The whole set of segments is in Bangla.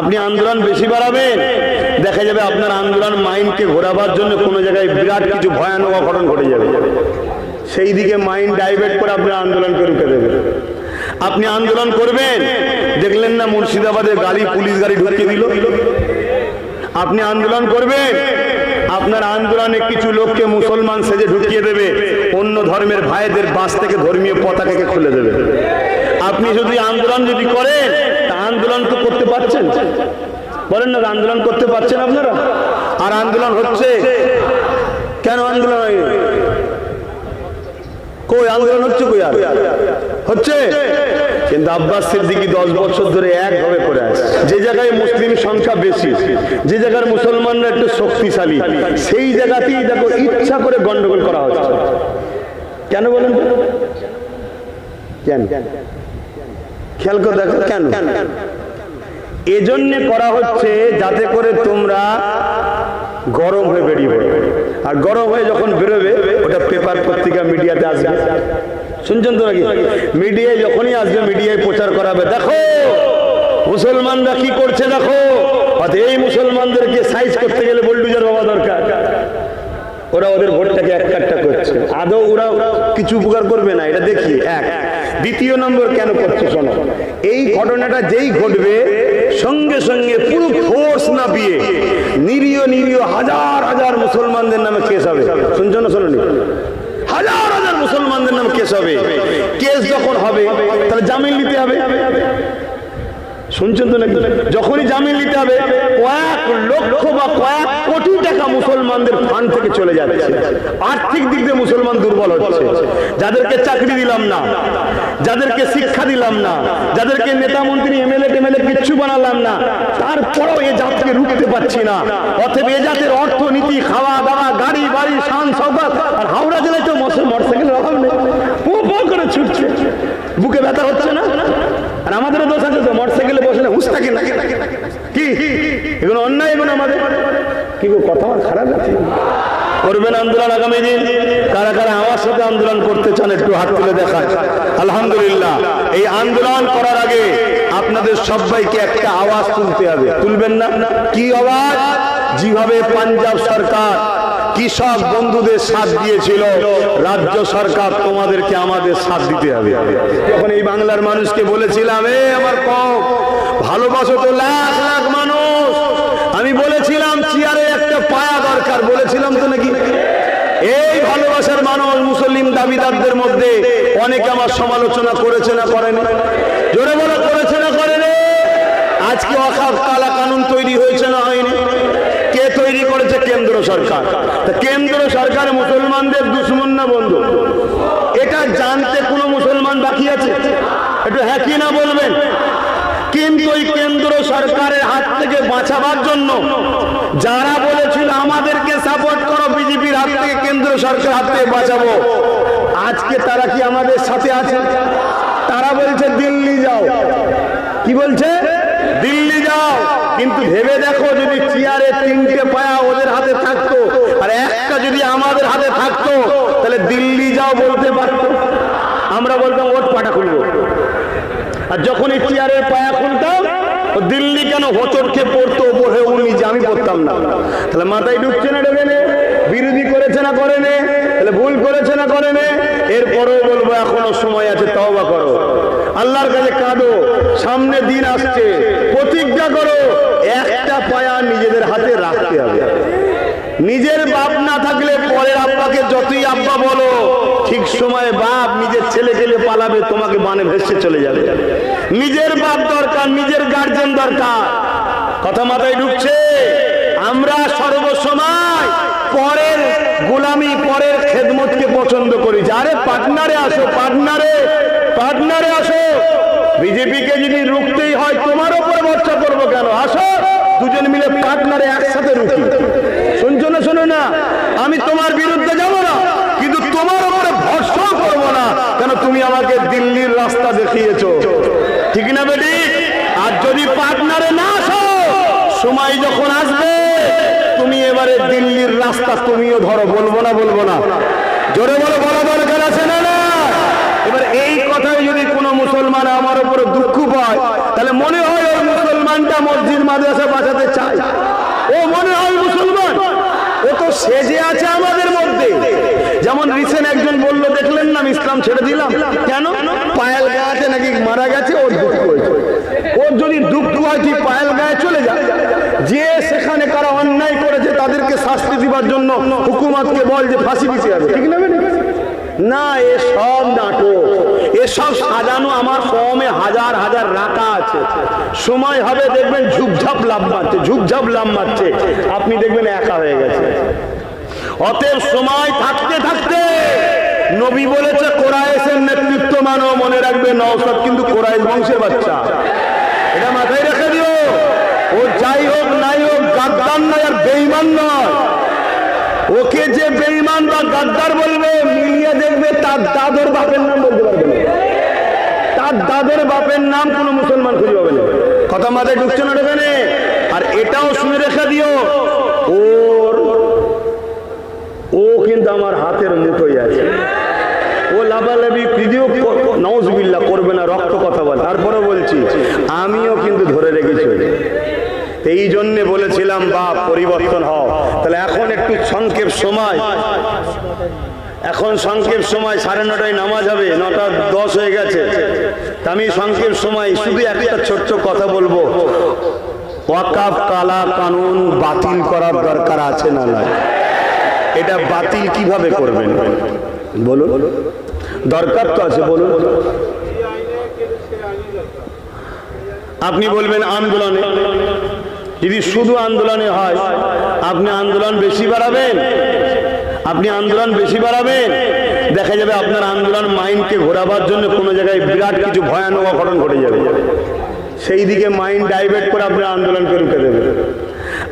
আপনি আন্দোলন বেশি বাড়াবেন, দেখা যাবে আপনার আন্দোলন মাইন্ডকে ঘোরাবার জন্য কোনো জায়গায় বিরাট কিছু ভয়ানক অঘটন ঘটে যাবে। সেই দিকে মাইন্ড ডাইভার্ট করে আপনার আন্দোলনকে রুখে দেবে আপনি আন্দোলন করবেন, দেখলেন না মুর্শিদাবাদে গাড়ি, পুলিশ গাড়ি ঢুকিয়ে দিল? আপনি আন্দোলন করবেন, আপনার আন্দোলনে কিছু লোককে মুসলমান সেজে ঢুকিয়ে দেবে, অন্য ধর্মের ভাইদের বাস থেকে ধর্মীয় পতাকাকে খুলে দেবে। আপনি যদি আন্দোলন যদি করেন আন্দোলন তো করতে পারছেন। বলেন না, আন্দোলন করতে পারছেন আপনারা? আর আন্দোলন হচ্ছে? কেন আন্দোলন হয়? কই আন্দোলন হচ্ছে কই আর? হচ্ছে? কিন্তু আব্বাস সিদ্দিকি দশ বছর ধরে একভাবে করে আসছে যে জায়গায় মুসলিম সংখ্যা বেশি, যে জায়গার মুসলমানরা একটু শক্তিশালী, সেই জায়গাতেই দেখো ইচ্ছা করে গন্ডগোল করা হচ্ছে। কেন বলেন? কেন? খেয়াল করে দেখো, কেন? এজন্যে করা হচ্ছে যাতে করে তোমরা গরম হয়ে বেরিয়ে আর গরম হয়ে যখন বেরোবে, ওটা পেপার পত্রিকা মিডিয়াতে আসবে। শুনছেন তো নাকি? মিডিয়ায় যখনই আসবে, মিডিয়ায় প্রচার করাবে। দেখো, মুসলমানরা কি করছে দেখো? এই মুসলমানদেরকে সাইজ করতে গেলে বোল্ডুজার বাবা দরকার। ওরা ওদের ভোটটাকে এক কাটটা করছে। আদৌ ওরা কিছু উপকার করবে না, এটা দেখি এক। দ্বিতীয় নম্বর কেন করছে শোনো, এই ঘটনাটা যেই ঘটবে, সঙ্গে সঙ্গে পুরো ফোর্স না বিয়ে নিরীহ নিরীহ হাজার হাজার মুসলমানদের নামে কেস হবে। শুনছো না শোনো হাজার হাজার মুসলমানদের নামে কেস হবে। কেস যখন হবে, তাহলে জামিন নিতে হবে। শুনছেন তো নাকি? যখনই জামিন নিতে হবে, কয়েক লক্ষ বা কয়েক কোটি টাকা মুসলমানদের ফান্ড থেকে চলে যাচ্ছে। আর্থিক দিক দিয়ে মুসলমান দুর্বল হচ্ছে। যাদেরকে চাকরি দিলাম না, যাদেরকে শিক্ষা দিলাম না, যাদেরকে নেতা মন্ত্রী, এমএলএ টেমএলএ কিচ্ছু বানালাম না, তারপরেও এ জাতকে রুখতে পারছি না। অতএব এ জাতের অর্থনীতি খাওয়া দাওয়া গাড়ি, বাড়ি শান সৌগত আর হাওড়া জেলায় তো মোটরসাইকেলের অভাব নেই। পো করে ছুটছে। বুকে ব্যথা হচ্ছে না? আমাদেরও দোষ আছে তো মোটরসাইকেলে বসে না থাকে কি? এগুলো অন্যায় এগুলো আমাদের। কি কথা আমার খারাপ আছে করবেন আন্দোলন আগামী দিন। কারা কারা আমার সাথে আন্দোলন করতে চান, একটু হাত তুলে আলহামদুলিল্লাহ, এই আন্দোলন করার আগে আপনাদের সবাইকে একটা আওয়াজ তুলতে হবে। তুলবেন না? কি আওয়াজ? যেভাবে পাঞ্জাব সরকার কৃষক বন্ধুদের সাথ দিয়েছিল? রাজ্য সরকার তোমাদেরকে আমাদের সাথ দিতে হবে। যখন এই বাংলার মানুষকে বলেছিলাম, এ আমার কম ভালোবাসো তো লাখ লাখ মানুষ। আমি বলেছিলাম, চেয়ারে একটা পায়া দরকার। বলেছিলাম তো নাকি? এই ভালোবাসার মানুষ মুসলিম দাবিদারদের মধ্যে অনেকে আমার সমালোচনা করেছে না করেনি? জোরে বলে, করেছে না করেনি? আজকে অখাপ, কালা কানুন তৈরি হয়েছে না হয়নি? কে তৈরি করেছে? কেন্দ্র সরকার। কেন্দ্র সরকার মুসলমানদের দুশ্মন না বন্ধু? এটা জানতে কোনো মুসলমান বাকি আছে? একটু হ্যাঁ কি না বলবেন? কিন্তু ওই কেন্দ্র সরকারের হাত থেকে বাঁচাবার জন্য যারা বলেছিল, আমাদেরকে সাপোর্ট করো, বিজেপির হাত থেকে কেন্দ্র সরকার হাত থেকে বাঁচাবো। আজকে তারা কি আমাদের সাথে আছে? তারা বলছে, দিল্লি যাও। কি বলছে? দিল্লি যাও। কিন্তু ভেবে দেখো, যদি চেয়ারে তিনটে পায়া ওদের হাতে থাকতো একটা যদি আমাদের হাতে থাকতো, তাহলে দিল্লি যাও বলতে পারতো। আমরা বলতাম ওট পাটা খুলবো। আর যখন এই চেয়ারের পায়া খুলতাম দিল্লি কেন হোচট পড়তো হয়ে উনি যে আমি পড়তাম না? তাহলে মাথায় ঢুকছে না ঢুকে নে, বিরোধী করেছে না করে নে, তাহলে ভুল করেছে না করে নে, এরপরেও বলব, এখনও সময় আছে, তওবা করো। আল্লাহর কাছে কাঁদো, সামনে দিন আসছে, প্রতিজ্ঞা করো, একটা পায়া নিজেদের হাতে রাখতে হবে। নিজের বাপ না থাকলে পরের আব্বাকে যতই আব্বা বলো, ঠিক সময়ে বাপ নিজের ছেলে ছেলে পালাবে, তোমাকে বানে ভেসে চলে যাবে। নিজের বাপ দরকার, নিজের গার্জেন দরকার। কথা মাথায় ঢুকছে? আমরা সর্বসময় পরের গোলামি, পরের খেদমতকে পছন্দ করি। যারে পার্টনারে আসো পার্টনারে পার্টনারে আসো। বিজেপিকে যদি রুখতেই হয়, তোমার উপরে ভরসা করব কেন? আসো। দুজন মিলে পার্টনারে একসাথে রুখি শুনছো না, শোনো না? আমি তোমার বিরুদ্ধে যাব না, কিন্তু তোমার উপরে ভরসা করব না, কেন তুমি আমাকে দিল্লির রাস্তা দেখিয়েছো। ঠিক না বেটি? আর যদি পার্টনারে না আসো, সময় যখন আসবে, তুমি এবারে দিল্লির রাস্তা তুমিও ধরো, বলব না বলব না। জোরে বলো, বলা দরকার আছে না না? এবার এই কথায় যদি কোনো মুসলমান আমার উপরে দুঃখ পায়, তাহলে মনে হয় ঘণ্টা মসজিদ মাদ্রাসা বাঁচাতে চায়। ও মনে হয় মুসলমান? ও তো সেজে আছে আমাদের মধ্যে। যেমন রিসেন্ট একজন বলল, দেখলেন না ইসলাম ছেড়ে দিলাম? কেন? পায়েল গাছে নাকি মারা গেছে? ওর দুঃখ হয়েছে। ওর যদি দুঃখ হয় তুই পায়েল গায়ে চলে যা যে সেখানে কারা অন্যায় করেছে, তাদেরকে শাস্তি দিবার জন্য হুকুমতকে বল যে ফাঁসি দিতে হবে। ঠিক না, এ সব নাটক। এসব সাজানো আমার কমে হাজার হাজার রাখা আছে। সময় হবে দেখবেন ঝুপঝাপ লাভ মারছে, ঝুপঝাপ লাভ মারছে। আপনি দেখবেন একা হয়ে গেছে। অতএব সময় থাকতে থাকতে নবী বলেছে কোরআসের নেতৃত্ব মানো, মনে রাখবে নওসাদ কিন্তু কোরআস বংশের বাচ্চা। এটা মাথায় রেখে দিও। ও যাই হোক, নাই হোক, গাদ্দার নয় আর বেইমান নয়। ওকে যে বেইমান বা গাদ্দার বলবে, মিলিয়ে দেখবে তার দাদর বাপের নাম বলতে পারবে তার দাদর বাপের নাম কোনো মুসলমান খুঁজে পাবে না। কথা মাথায় ঢুকছে না এখানে আর এটাও শুনে রেখে দিও। ওর, ও কিন্তু আমার হাতের মুঠোই আছে। ও লাভালাভি ভিডিও নওজবিল্লা করবে না, রক্ত কথা বলে। তারপরে বলছি, আমিও কিন্তু ধরে রেখেছি এই জন্যে বলেছিলাম বা পরিবর্তন হও। তাহলে এখন একটু সংক্ষেপ সময়। এখন সংক্ষেপ সময়, সাড়ে নটায় নামাজ হবে, নটা দশ হয়ে গেছে। আমি সংক্ষেপ সময়, শুধু একটা ছোট্ট কথা বলব। ওয়াকাফ, কালা, কানুন বাতিল করার দরকার আছে না নয় এটা বাতিল কীভাবে করবেন? বলুন। দরকার তো আছে, বলুন। আপনি বলবেন, আন্দোলনে। যদি শুধু আন্দোলনে হয়, আপনি আন্দোলন বেশি বাড়াবেন? আপনি আন্দোলন বেশি বাড়াবেন? দেখা যাবে আপনার আন্দোলন মাইন্ডকে ঘোরাবার জন্য কোনো জায়গায় বিরাট কিছু ভয়ানক অঘটন ঘটে যাবে। সেই দিকে মাইন্ড ডাইভার্ট করে আপনার আন্দোলনকে রুখে দেবেন।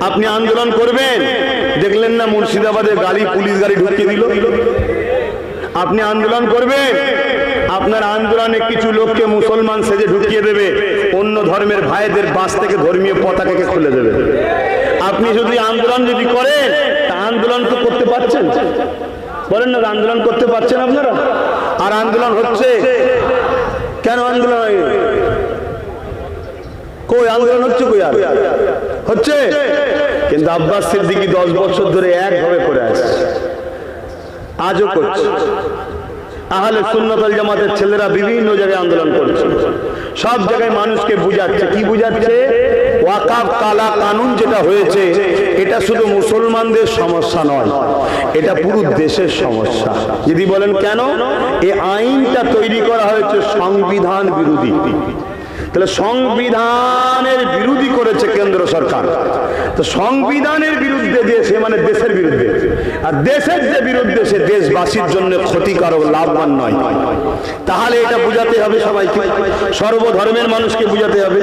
আপনি আন্দোলন করবেন? দেখলেন না মুর্শিদাবাদে গাড়ি, পুলিশ গাড়ি ঢুকিয়ে দিল? আপনি আন্দোলন করবেন? আপনার আন্দোলনে কিছু লোককে মুসলমান সেজে ঢুকিয়ে দেবে। অন্য ধর্মের ভাইদের বাস থেকে ধর্মীয় পতাকাকে খুলে দেবে। আপনি যদি আন্দোলন যদি করেন, তা আন্দোলন তো করতে পারছেন। বলেন না, আন্দোলন করতে পারছেন আপনারা? আর আন্দোলন হচ্ছে, কেন আন্দোলন হয়নি কই আন্দোলন হচ্ছে কই আর? হচ্ছে? কিন্তু আব্বাস সিদ্দিকি দশ বছর ধরে একভাবে করে আছে আজও করছে। আহলে সুন্নতল জামাতের ছেলেরা বিভিন্ন জায়গায় আন্দোলন করছে। সব জায়গায় মানুষকে বুঝাচ্ছে। কি বুঝাচ্ছে? ওয়াকাফ কালা কানুন যেটা হয়েছে, এটা শুধু মুসলমানদের সমস্যা নয়, এটা পুরো দেশের সমস্যা। যদি বলেন কেন? এই আইনটা তৈরি করা হয়েছে সংবিধান বিরোধী। তাহলে সংবিধানের বিরোধী করেছে কেন্দ্র সরকার। তো সংবিধানের বিরুদ্ধে সে মানে দেশের বিরুদ্ধে। আর দেশের যে বিরুদ্ধে সে দেশবাসীর জন্য ক্ষতিকারক, লাভবান নয়। তাহলে এটা বুঝাতে হবে সবাইকে। সর্বধর্মের মানুষকে বুঝাতে হবে।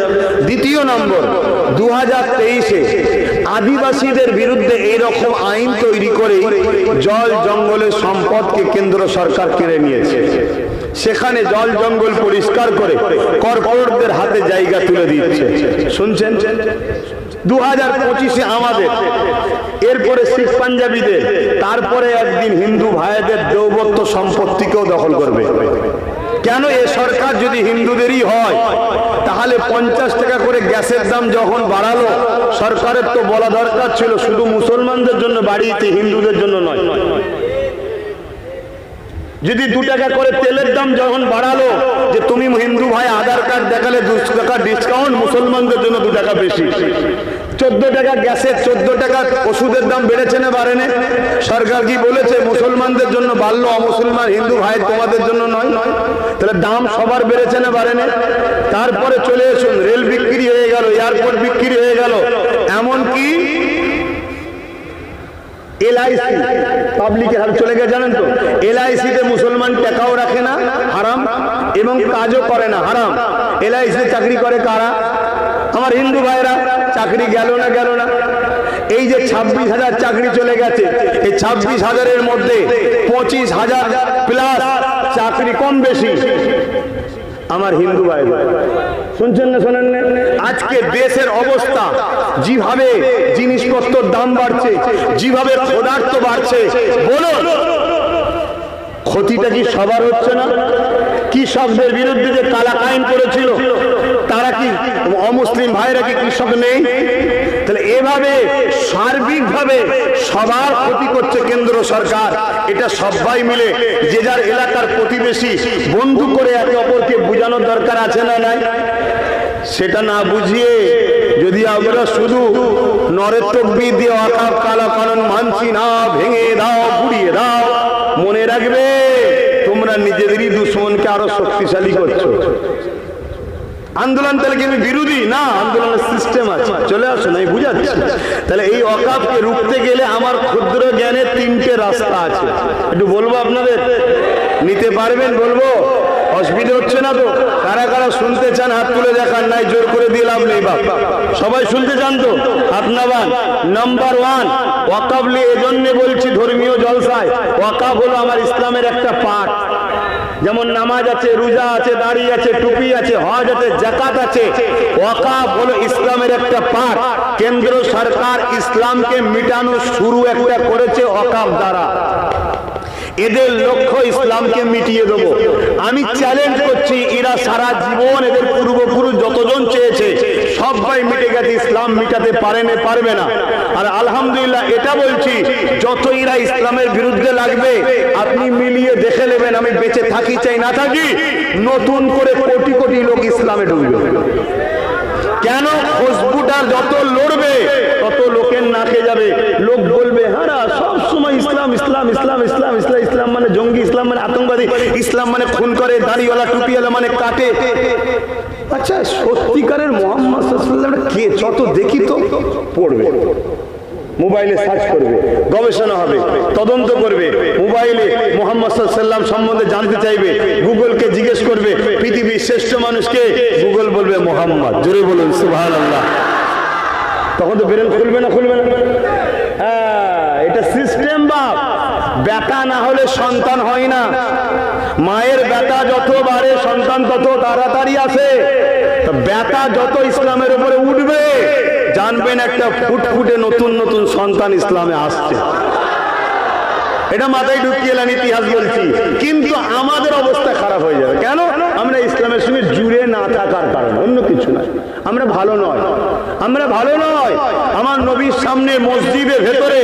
দ্বিতীয় নম্বর দু হাজার তেইশে আদিবাসীদের বিরুদ্ধে এইরকম আইন তৈরি করে জল জঙ্গলের সম্পদকে কেন্দ্র সরকার কেড়ে নিয়েছে। সেখানে জল জঙ্গল পরিষ্কার করে কর্পোরেটদের হাতে জায়গা তুলে দিচ্ছে। শুনছেন? দু হাজার পঁচিশে আমাদের, এরপরে শিখ পাঞ্জাবিদের, তারপরে একদিন হিন্দু ভাইদের দৌবত্ব সম্পত্তিকেও দখল করবে। কেন এ সরকার যদি হিন্দুদেরই হয়, তাহলে পঞ্চাশ টাকা করে গ্যাসের দাম যখন বাড়ালো, সরকারের তো বলা দরকার ছিল শুধু মুসলমানদের জন্য বাড়িয়েছে হিন্দুদের জন্য নয়। যদি দু টাকা করে তেলের দাম যখন বাড়ালো যে তুমি হিন্দু ভাই আধার কার্ড দেখালে দু টাকা ডিসকাউন্ট মুসলমানদের জন্য দু টাকা বেশি। চোদ্দ টাকা গ্যাসের, চোদ্দ টাকা ওষুধের দাম বেড়েছে না বাড়েনি? সরকার কি বলেছে, মুসলমানদের জন্য বাড়লো, অমুসলমান হিন্দু ভাই তোমাদের জন্য নয় নয়? তাহলে দাম সবার বেড়েছে না বাড়েনি? তারপরে চলে এসুন, রেল বিক্রি হয়ে গেল, এয়ারপোর্ট বিক্রি হয়ে গেল। এমনকি এলআইসি। পাবলিকের হাতে চলে গেছে জানেন তো, এলআইসিতে মুসলমান টাকাও রাখে না, হারাম, এবং কাজও করে না, হারাম। এলআইসি চাকরি করে কারা? আমার হিন্দু ভাইরা, চাকরি গেল না গেল না। এই যে ছাব্বিশ হাজার চাকরি চলে গেছে, এই ছাব্বিশ হাজারের মধ্যে পঁচিশ হাজার প্লাস চাকরি কম বেশি। আমার হিন্দু ভাই শুনছেন না, শোনেন না? আজকে দেশের অবস্থা, যেভাবে জিনিসপত্রের দাম বাড়ছে, যেভাবে পদার্থ বাড়ছে, বলুন, ক্ষতিটা কি সবার হচ্ছে না? কৃষকদের বিরুদ্ধে যে কালা আইন করেছিল, তারা কি অমুসলিম ভাইরা কি কৃষক নেই? তাহলে এভাবে সার্বিকভাবে সবার ক্ষতি করছে কেন্দ্র সরকার। এটা সবাই মিলে, যে যার এলাকার প্রতিবেশী বন্ধু করে একে অপরকে বোঝানোর দরকার আছে না নাই? সেটা না বুঝিয়ে যদি আমরা শুধু নরের তকবি দিয়ে অকাপ কালা কানন মানছি না, ভেঙে দাও গুড়িয়ে দাও, মনে রাখবে তোমরা নিজেদেরই দুশ্মনকে আরও শক্তিশালী করছ। আন্দোলন তাহলে কি আমি বিরোধী? না, আন্দোলনের সিস্টেম আছে। চলে আসুন, আমি বুঝাচ্ছি। তাহলে এই অকাপকে রুখতে গেলে আমার ক্ষুদ্র জ্ঞানের তিনটে রাস্তা আছে। একটু বলব আপনাদের? নিতে পারবেন বলব? অসুবিধা হচ্ছে না তো? কারা কারা শুনতে চান, হাত তুলে দেখান, নাই জোর করে দিয়ে লাভ নেই, বাপ। সবাই শুনতে চান তো? হাত নাবান। নাম্বার ওয়ান ওয়াকাবলি এজন্য বলছি ধর্মীয় জলসায় ওয়াকাব হলো আমার ইসলামের একটা পাঠ। যেমন নামাজ আছে, রোজা আছে, দাড়ি আছে, টুপি আছে, হজ আছে জাকাত আছে। ওয়াকাফ হলো ইসলামের একটা পাঠ। কেন্দ্র সরকার ইসলামকে মিটানো শুরু একটা করেছে ওয়াকাফ দ্বারা। এদের লক্ষ্য ইসলামকে মিটিয়ে দেব। আমি চ্যালেঞ্জ করছি, এরা সারা জীবন এদের পূর্বপুরুষ যতজন চেয়েছে, সবাই মিটে গেছে, ইসলাম মিটাতে পারে না, পারবে না। আর আলহামদুলিল্লাহ এটা বলছি, যত এরা ইসলামের বিরুদ্ধে লাগবে, আপনি মিলিয়ে দেখে নেবেন, আমি বেঁচে থাকি চাই, না থাকি, নতুন করে কোটি কোটি লোক ইসলামে ঢুকবে। কেন? খুশবুটার যত লড়বে, তত লোকের নাকে যাবে, লোক বলবে সব সময় ইসলাম ইসলাম ইসলাম ইসলাম ইসলাম ইসলাম মানে জঙ্গি, ইসলাম মানে আতঙ্কবাদী, ইসলাম মানে খুন করে দাড়িওয়ালা, টুপিওয়ালা মানে কাটে। আচ্ছা সত্যিকারের মোহাম্মদ কে? যত দেখি তো পড়বে। মোবাইলে সার্চ করবে, গবেষণা হবে, তদন্ত করবে, মোবাইলে মোহাম্মদ সাল্লাম সম্বন্ধে জানতে চাইবে, গুগলকে জিজ্ঞেস করবে, পৃথিবীর শ্রেষ্ঠ মানুষকে, গুগল বলবে মোহাম্মদ। জোরে বলুন সুভান তখন তো বেরেন খুলবে না খুলবে না। হ্যাঁ। সিস্টেম বাপ। বেটা না হলে সন্তান হয় না। মায়ের বেটা যত বাড়ে, সন্তান তত তাড়াতাড়ি আছে বেটা যত ইসলামের উপরে উঠবে, জানবেন একটা ফুটফুটে নতুন নতুন সন্তান ইসলামে আসছে। এটা মাথায় ঢুকিয়ে এলেন ইতিহাস বলছি। কিন্তু আমাদের অবস্থা খারাপ হয়ে যাবে। কেন? আমরা ইসলামের সঙ্গে জুড়ে না থাকার কারণে, অন্য কিছু না আমরা ভালো নয়। আমরা ভালো নয়। আমার নবীর সামনে মসজিদের ভেতরে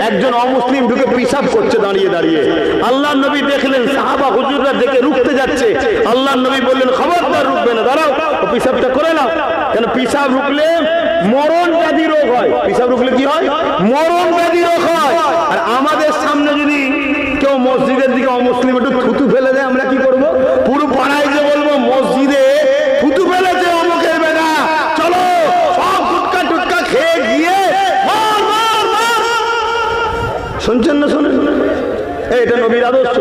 একজন অমুসলিম ঢুকে পিসাব করছে দাঁড়িয়ে দাঁড়িয়ে। আল্লাহ নবী দেখলেন, সাহাবা হুজুররা দেখে রুখতে যাচ্ছে। আল্লাহ নবী বললেন, খবরদার রুখবে না, দাঁড়াও। পিসাবটা করে নাও। কেন পিসাব রুকলে মরণ ব্যাধি রোগ হয়। পিসাব রুকলে কি হয়? মরণ ব্যাধি রোগ হয়। আর আমাদের সামনে যদি কেউ মসজিদের দিকে অমুসলিম একটু থুতু ফেলে দেয় আমরা কি করব? পুরো পাড়ায় যে বলব মসজিদে থুতু ফেলেছে অমুকের চলো টুটকা খেয়ে গিয়ে। শুনছেন না এই, এটা নবীর আদর্শ।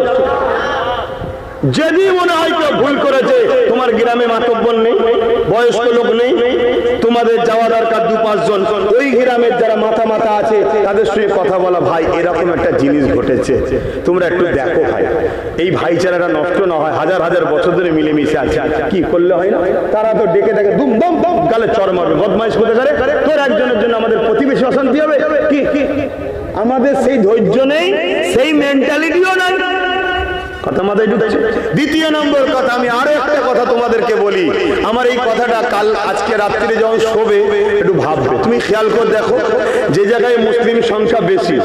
যদি মনে হয় কেউ ভুল করেছে তোমার গ্রামে মাতব্বর নেই। বয়স্ক লোক নেই। তোমাদের যাওয়া দরকার দু পাঁচজন। ওই গ্রামের যারা মাথা মাথা আছে, তাদের সঙ্গে কথা বলা। ভাই, এরকম একটা জিনিস ঘটেছে। তোমরা একটু দেখো ভাই। এই ভাইচারাটা নষ্ট না হয়, হাজার হাজার বছর ধরে মিলেমিশে আছে। কি করলে হয় না? তারা তো ডেকে ডেকে দুম, দম দম, গালে চর মারবে। বদমাইশ করতে পারে। তোর একজনের জন্য আমাদের প্রতিবেশী অশান্তি হবে। কি? আমাদের সেই ধৈর্য নেই, সেই মেন্টালিটিও নাই। দ্বিতীয় নম্বর কথা, আমি আরও কথা তোমাদেরকে বলি। আমার এই কথাটা কাল, আজকে রাত্রে যখন শোবে, একটু ভাববে। তুমি খেয়াল করে দেখো, যে জায়গায় মুসলিম সংখ্যা বেশি,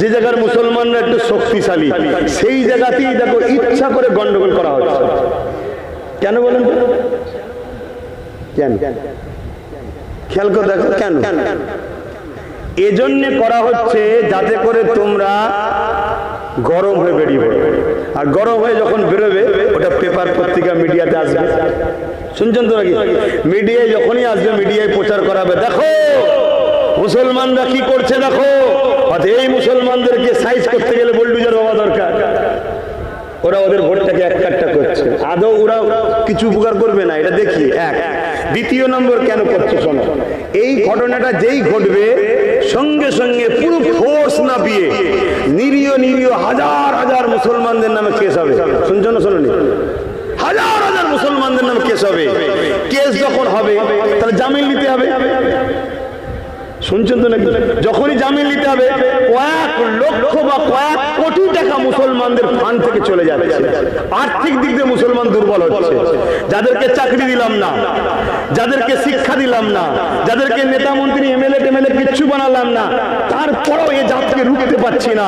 যে জায়গার মুসলমানরা একটু শক্তিশালী, সেই জায়গাতেই দেখো ইচ্ছা করে গন্ডগোল করা হচ্ছে। কেন বলেন কেন? খেয়াল করে দেখো, কেন? এজন্যে করা হচ্ছে যাতে করে তোমরা গরম হয়ে বেরিয়ে পড়বে আর গরম হয়ে যখন বেরোবে, ওটা পেপার পত্রিকা মিডিয়াতে আসবে। শুনছেন তো নাকি? মিডিয়ায় যখনই আসবে মিডিয়ায় প্রচার করাবে। দেখো, মুসলমানরা কি করছে দেখো? এই মুসলমানদেরকে সাইজ করতে গেলে বোল্ডুজার হওয়া দরকার। ওরা ওদের ভোটটাকে এক কাটটা করছে। আদৌ ওরা কিছু উপকার করবে না? এটা দেখি এক। দ্বিতীয় নম্বর কেন করছে, শোনো। এই ঘটনাটা যেই ঘটবে সঙ্গে সঙ্গে পুরো ফোর্স না বিয়ে নিরীহ নিরীহ হাজার হাজার মুসলমানদের নামে কেস হবে। শুনছো না শোনো হাজার হাজার মুসলমানদের নামে কেস হবে। কেস যখন হবে, তাহলে জামিন নিতে হবে। শুনছেন তো নাকি? যখনই জামিন নিতে হবে কয়েক লক্ষ বা কয়েক কোটি টাকা মুসলমানদের ফান্ড থেকে চলে যাচ্ছে। আর্থিক দিক দিয়ে মুসলমান দুর্বল হচ্ছে। যাদেরকে চাকরি দিলাম না, যাদেরকে শিক্ষা দিলাম না, যাদেরকে নেতা মন্ত্রী, এমএলএ টেমএলএ কিচ্ছু বানালাম না, তারপরেও এ জাতকে রুখতে পারছি না।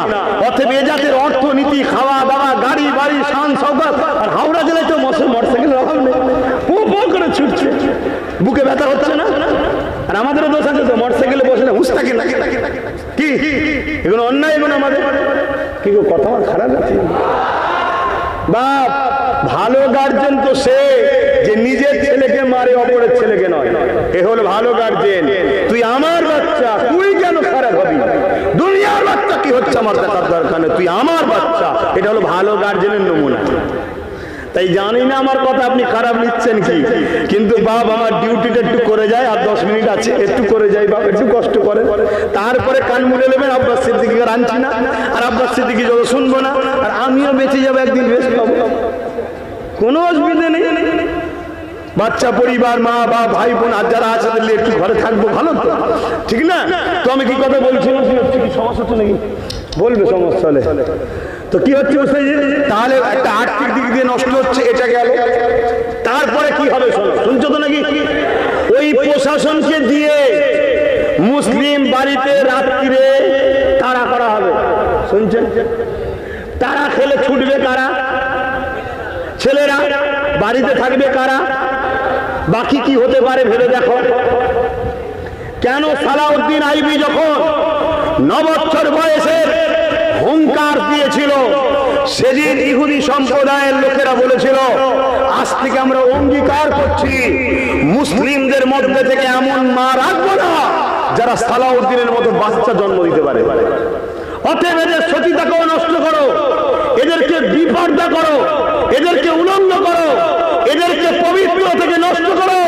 অতএব এ জাতের অর্থনীতি, খাওয়া দাওয়া, গাড়ি, বাড়ি শান সৌগত আর হাওড়া জেলায় তো মোটরসাইকেলের অভাব নেই। পো পো করে ছুটছে। বুকে ব্যথা হচ্ছে না? আর আমাদেরও দোষ আছে তো মোটরসাইকেলে বসে না হুস থাকে কি? এগুলো অন্যায় এগুলো আমাদের। কি কথা আমার খারাপ আছে বাপ, ভালো গার্জেন তো সে যে নিজের ছেলেকে মারে, অপরের ছেলেকে নয়। এ হলো ভালো গার্জেন তুই আমার বাচ্চা, তুই কেন খারাপ হবি? দুনিয়ার বাচ্চা কি হচ্ছে আমার দেখার দরকার তুই আমার বাচ্চা। এটা হলো ভালো গার্জেনের নমুনা। তাই জানি না আমার কথা আপনি খারাপ নিচ্ছেন কি। কিন্তু বাপ আমার ডিউটিটা একটু করে যায় আর দশ মিনিট আছে, একটু করে যাই বাপ, একটু কষ্ট করে। তারপরে কান মুড়ে নেবেন, আব্বাস সিদ্দিকি আর আনছি না। আর আব্বাস সিদ্দিকি যত শুনব না, আর আমিও বেঁচে যাব, একদিন বেশ পাবো। কোনো অসুবিধা নেই। বাচ্চা পরিবার, মা বা ভাই বোন, আর যারা আছে তাহলে একটু ঘরে থাকব, ভালো তো। ঠিক না? তো আমি কি কথা বলছি? সমস্যা হচ্ছে নাকি বলবে সমস্যা হলে। তো কি হচ্ছে তাহলে একটা আর্থিক দিক দিয়ে নষ্ট হচ্ছে, এটা গেল। তারপরে কি হবে শোনো, শুনছো তো নাকি? ওই প্রশাসনকে দিয়ে মুসলিম বাড়িতে রাত্রিরে তারা করা হবে। শুনছেন? তারা খেলে ছুটবে কারা? ছেলেরা বাড়িতে থাকবে কারা? বাকি কি হতে পারে ভেবে দেখো। কেন সালাউদ্দিন আইবি যখন নবচ্ছর বয়সে হুঙ্কার সম্প্রদায়ের লোকেরা বলেছিল, আজ থেকে আমরা অঙ্গীকার করছি। মুসলিমদের মধ্যে থেকে এমন মা রাখব না, যারা সালাউদ্দিনের মতো বাচ্চা জন্ম দিতে পারে। অতএব এদের সতীতাকেও নষ্ট করো। এদেরকে বিপর্দা করো। এদেরকে উলঙ্গ করো। এদেরকে পবিত্র থেকে নষ্ট করো।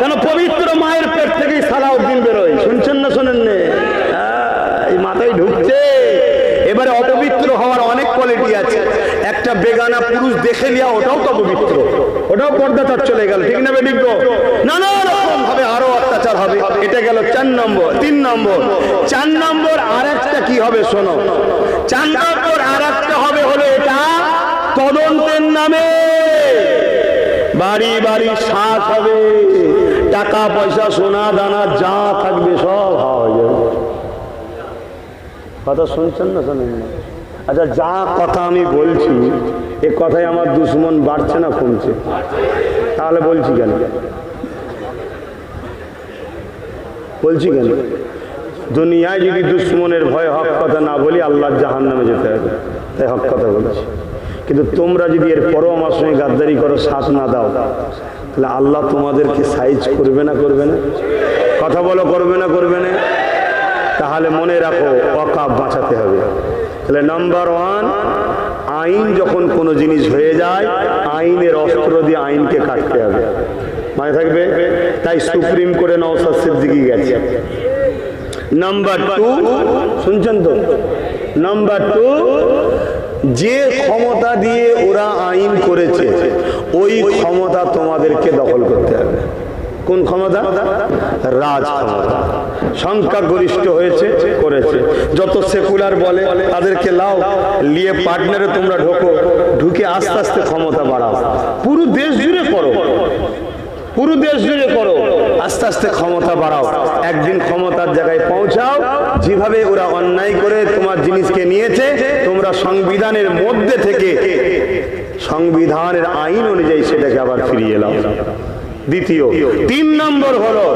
কেন পবিত্র মায়ের পেট থেকেই সালাউদ্দিন বেরোয় শুনছেন না শোনেন নে আহ, এই মাথায় ঢুকছে এবারে অপবিত্র হওয়ার অনেক কোয়ালিটি আছে একটা বেগানা পুরুষ দেখে লিয়া ওটাও তো পবিত্র। ওটাও পর্দা তার চলে গেল, ঠিক না বেডিজ্ঞ নানা রকম ভাবে আরও অত্যাচার হবে। এটা গেল চার নম্বর, তিন নম্বর। চার নম্বর আর একটা কি হবে শোনো। চার নম্বর আর একটা হবে হলো এটা তদন্তের নামে। বাড়ি বাড়ি শাক হবে। টাকা পয়সা, সোনা দানা, যা থাকবে সব হাওয়া হয়ে কথা শুনছেন না শোনেন না আচ্ছা যা কথা আমি বলছি এ কথায় আমার দুশ্মন বাড়ছে না কমছে। তাহলে বলছি কেন? বলছি কেন? দুনিয়ায় যদি দুশ্মনের ভয় হক কথা না বলি আল্লাহর জাহান নামে যেতে হবে। তাই হক কথা বলছি। কিন্তু তোমরা যদি এর পরও আমার সঙ্গে গাদ্দারি করো, সাথ না দাও, তাহলে আল্লাহ তোমাদেরকে সাইজ করবে না করবে না? কথা বলো, করবে না করবে না? তাহলে মনে রাখো অকাপ বাঁচাতে হবে। তাহলে নাম্বার ওয়ান আইন যখন কোনো জিনিস হয়ে যায়, আইনের অস্ত্র দিয়ে আইনকে কাটতে হবে। মানে থাকবে? তাই সুপ্রিম কোর্টে নওসাদ সিদ্দিকি গেছে। নাম্বার টু শুনছেন তো? নাম্বার টু যে ক্ষমতা দিয়ে ওরা আইন করেছে, ওই ক্ষমতা তোমাদেরকে দখল করতে হবে। কোন ক্ষমতা? রাজ ক্ষমতা সংখ্যাগরিষ্ঠ হয়েছে, করেছে। যত সেকুলার বলে, তাদেরকে লাও লিয়ে পার্টনারে তোমরা ঢোকো, ঢুকে আস্তে আস্তে ক্ষমতা বাড়াও। পুরো দেশ জুড়ে করো। পুরো দেশ জুড়ে করো। আস্তে আস্তে ক্ষমতা বাড়াও। একদিন ক্ষমতার জায়গায় পৌঁছাও। যেভাবে ওরা অন্যায় করে তোমার জিনিসকে নিয়েছে, তোমরা সংবিধানের মধ্যে থেকে, সংবিধানের আইন অনুযায়ী সেটাকে আবার ফিরিয়ে এলাও দ্বিতীয়, তিন নম্বর হলো,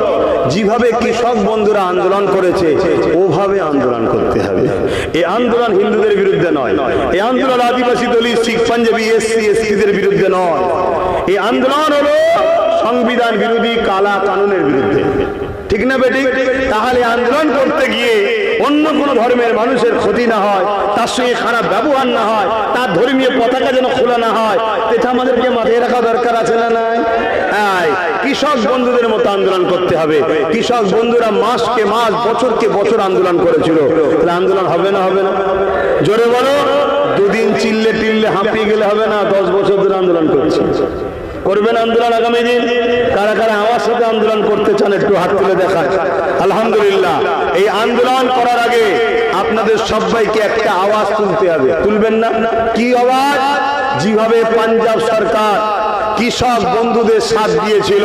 যেভাবে কৃষক বন্ধুরা আন্দোলন করেছে, ওভাবে আন্দোলন করতে হবে। এই আন্দোলন হিন্দুদের বিরুদ্ধে নয়, এই আন্দোলন আদিবাসী দলিত শিখ, পাঞ্জাবি এসসি এসটিদের বিরুদ্ধে নয়। এই আন্দোলন হলো সংবিধান বিরোধী কালা কানুনের বিরুদ্ধে। ঠিক না বেটি তাহলে আন্দোলন করতে গিয়ে অন্য কোন ধর্মের মানুষের ক্ষতি না হয়, তার সঙ্গে খারাপ ব্যবহার না হয়, তার ধর্মীয় পতাকা যেন খোলা না হয়, এটা আমাদেরকে মাথায় রাখা দরকার আছে না নাই? কৃষক বন্ধুদের মতো আন্দোলন করতে হবে। কৃষক বন্ধুরা মাসকে মাস, বছরকে বছর আন্দোলন করেছিল। তাহলে আন্দোলন হবে না হবে না? জোরে বলো, দুদিন চিল্লে টিল্লে হাঁপিয়ে গেলে হবে না? দশ বছর ধরে আন্দোলন করছি। করবেন আন্দোলন আগামী দিন? কারা কারা আমার সাথে আন্দোলন করতে চান একটু হাত তুলে দেখান। আলহামদুলিল্লাহ, এই আন্দোলন করার আগে আপনাদের সবাইকে একটা আওয়াজ তুলতে হবে। তুলবেন না? কি আওয়াজ? যেভাবে পাঞ্জাব সরকার। কৃষক বন্ধুদের সাথ দিয়েছিল?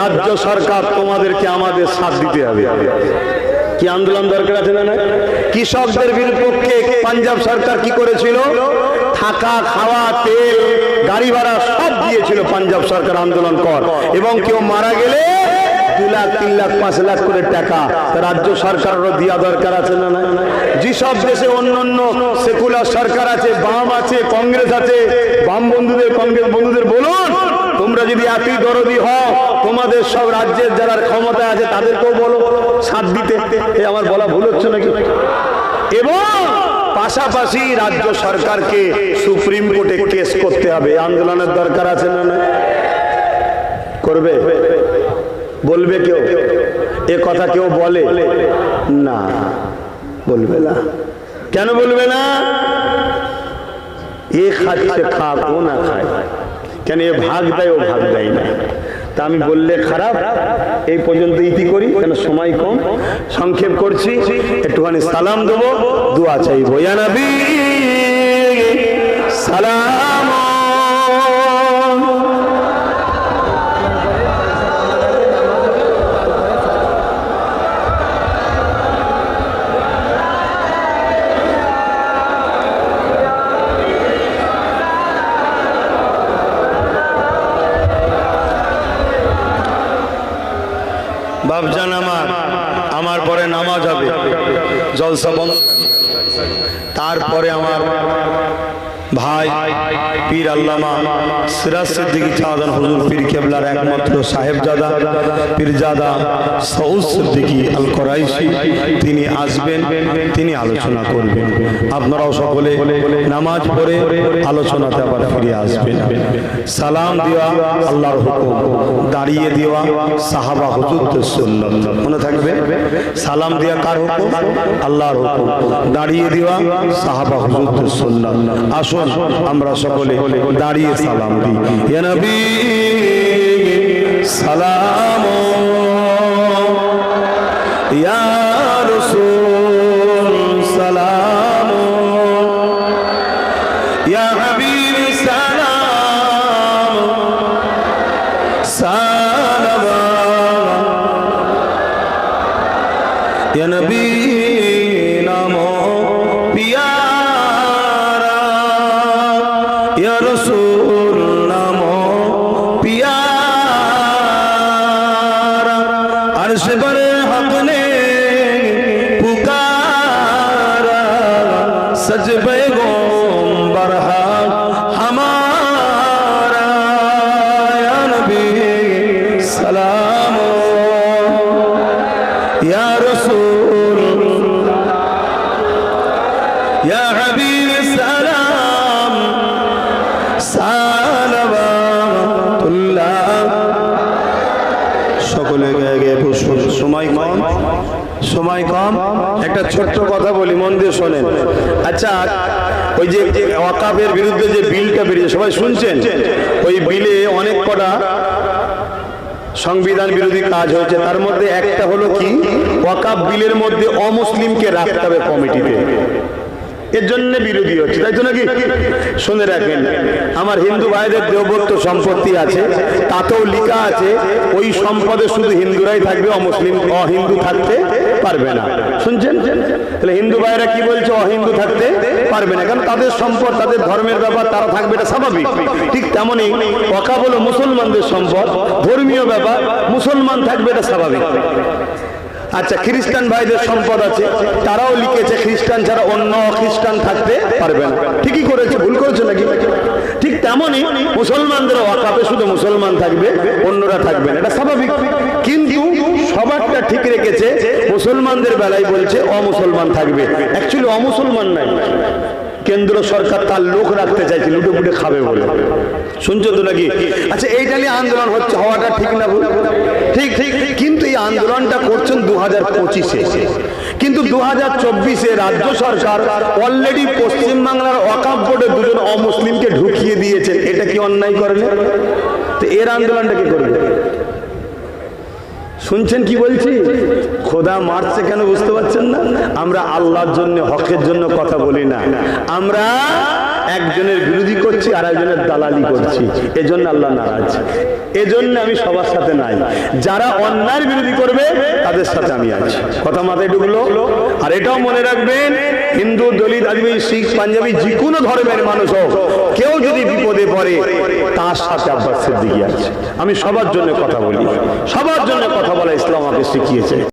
রাজ্য সরকার তোমাদেরকে আমাদের সাথ দিতে হবে। কি আন্দোলন দরকার আছে না? কৃষকদের বিপক্ষে পাঞ্জাব সরকার কি করেছিল? থাকা, খাওয়া, তেল, গাড়ি ভাড়া সব দিয়েছিল পাঞ্জাব সরকার আন্দোলন কর। এবং কেউ মারা গেলে লাখ, তিন লাখ, পাঁচ লাখ করে টাকা। রাজ্য সরকারেরও দেওয়া দরকার আছে না যেসব দেশে অন্য অন্য সেকুলার সরকার আছে, বাম আছে, কংগ্রেস আছে, বাম বন্ধুদের, কংগ্রেস বন্ধুদের বলুন, তোমরা যদি এতই দরদি হও, তোমাদের সব রাজ্যের যারা ক্ষমতা আছে, তাদেরকেও বলো, সাথ দিতে। এ আমার বলা ভুল হচ্ছে নাকি? এবং পাশাপাশি রাজ্য সরকারকে সুপ্রিম কোর্টে কেস করতে হবে। আন্দোলনের দরকার আছে না করবে? বলবে কেউ? এ কথা কেউ বলে? না, বলবে না। কেন বলবে না? এ খাচ্ছে, খাক, ও না খায়। কেন এ ভাগ দেয়, ও ভাগ দেয় না। তা আমি বললে খারাপ। এই পর্যন্ত ইতি করি। কেন সময় কম? সংক্ষেপ করছি। একটুখানি সালাম দেবো। দোয়া চাইব। সালাম। বন্ধ তারপরে আমার ভাই, পীর আল্লামা সিরাজ সিদ্দিকী চাঁদান হুজুর পীর কেবলার একমাত্র সাহেবজাদা, পীরজাদা সৌদ সিদ্দিকী আল করাইশি তিনি আসবেন, তিনি আলোচনা করবেন। আপনারাও সকলে নামাজ পড়ে আলোচনাতে আবার ফিরে আসবেন। সালাম দেওয়া আল্লাহর হুকুম, দাঁড়িয়ে দেওয়া সাহাবা হুজুরদের সুন্নত। মনে থাকবে? সালাম দেওয়া কার হুকুম? আল্লাহর হুকুম। দাঁড়িয়ে দেওয়া সাহাবা হুজুরদের সুন্নত। আসুন আমরা সকলে দাঁড়িয়ে সালাম দিই। সালাম। ইয়া ছোট্ট কথা বলি, মন দিয়ে শোনেন। আচ্ছা ওই যে ওয়াকাফের বিরুদ্ধে যে বিলটা বেরিয়েছে, সবাই শুনছেন? ওই বিলে অনেক কটা সংবিধান বিরোধী কাজ হয়েছে। তার মধ্যে একটা হলো কি? ওয়াকাফ বিলের মধ্যে অমুসলিমকে রাখতে হবে কমিটিতে। এর জন্য বিরোধী হচ্ছে, তাই তো নাকি? শুনে রাখেন আমার হিন্দু ভাইদের দেবত্ব সম্পত্তি আছে, তাতেও লেখা আছে, ওই সম্পদে শুধু হিন্দুরাই থাকবে, অমুসলিম, অহিন্দু থাকতে পারবে না। শুনছেন? তাহলে হিন্দু ভাইরা কি বলছে, অহিন্দু থাকতে পারবে না, কারণ তাদের সম্পদ, তাদের ধর্মের ব্যাপার, তারা থাকবে, এটা স্বাভাবিক। ঠিক তেমনই অকা বলো মুসলমানদের সম্পদ, ধর্মীয় ব্যাপার, মুসলমান থাকবে, এটা স্বাভাবিক। আচ্ছা খ্রিস্টান ভাইদের সম্পদ আছে। তারাও লিখেছে খ্রিস্টান ছাড়া অন্য খ্রিস্টান থাকতে পারবে না। ঠিকই করেছে, ভুল করেছে নাকি? ঠিক তেমনই মুসলমানদের ওয়াকাপে শুধু মুসলমান থাকবে, অন্যরা থাকবে না। এটা স্বাভাবিক। কিন্তু সবারটা ঠিক রেখেছে, মুসলমানদের বেলায় বলছে অমুসলমান থাকবে। অ্যাকচুয়ালি অমুসলমান নাই। কেন্দ্র সরকার তার লোক রাখতে চাইছে লুটে পুটে খাবে বলে। শুনছো তো নাকি? আচ্ছা এইটা নিয়ে আন্দোলন হচ্ছে, হওয়াটা ঠিক না ঠিক ঠিক। আন্দোলনটা করছেন দু হাজার পঁচিশে। কিন্তু দু হাজার চব্বিশে রাজ্য সরকার অলরেডি পশ্চিমবাংলার অকাপ বোর্ডে দুজন অমুসলিমকে ঢুকিয়ে দিয়েছেন। এটা কি অন্যায় করেন তো এর আন্দোলনটা কি করবে? শুনছেন কি বলছি? খোদা মারছে কেন বুঝতে পারছেন না? আমরা আল্লাহর জন্য, হকের জন্য কথা বলি না। আমরা একজনের বিরোধী করছি আর একজনের দালালি করছি। এজন্য আল্লাহ নারাজ। এজন্য আমি সবার সাথে নাই। যারা অন্যায়ের বিরোধী করবে, তাদের সাথে আমি আছি। কথা মাথায় ঢুকলো? আর এটাও মনে রাখবেন, হিন্দু, দলিত, আদিবাসী, শিখ, পাঞ্জাবি যে কোনো ধর্মের মানুষ হোক, কেউ যদি বিপদে পড়ে, তার সাথে আব্বাস সিদ্দিকি আছে। আমি সবার জন্য কথা বলি। সবার জন্য কথা বলা ইসলাম আমাকে শিখিয়েছে।